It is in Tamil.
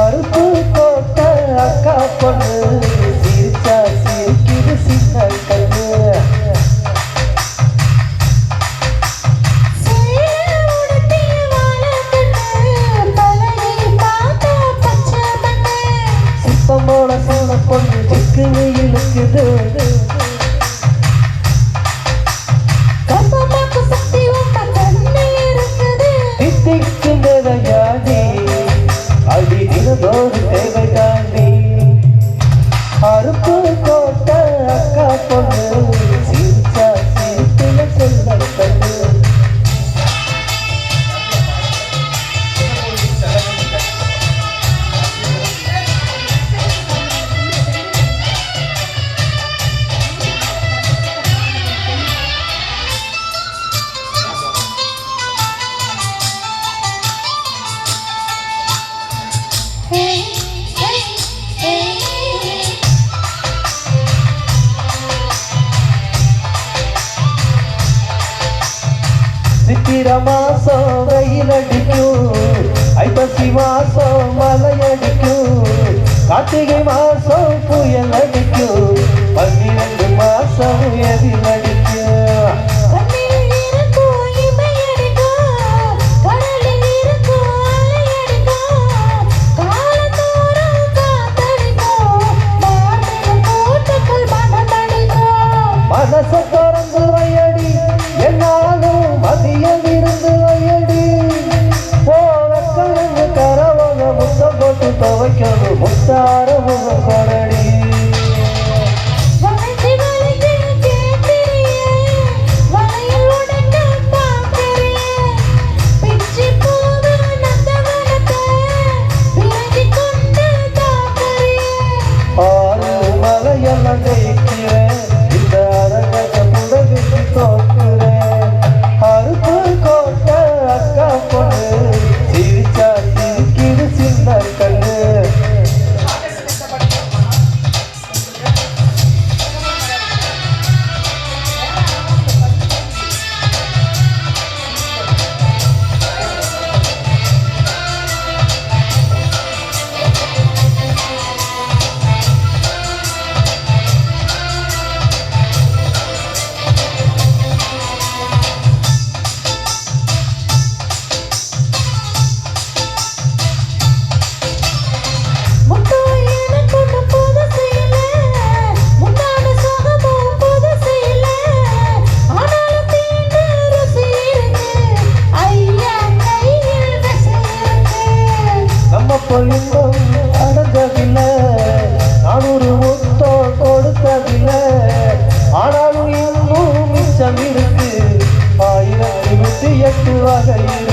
அருப்பு போட்ட அக்கா பொண்ணு. சித்திர மாசம் வெயில் அடிக்கும் ஐப்பசி மாசம் மலை அடிக்கும் கார்த்திகை மாசம் புயல் அடிக்கும் பன்னிரண்டு மாசம் எதிர் Lord,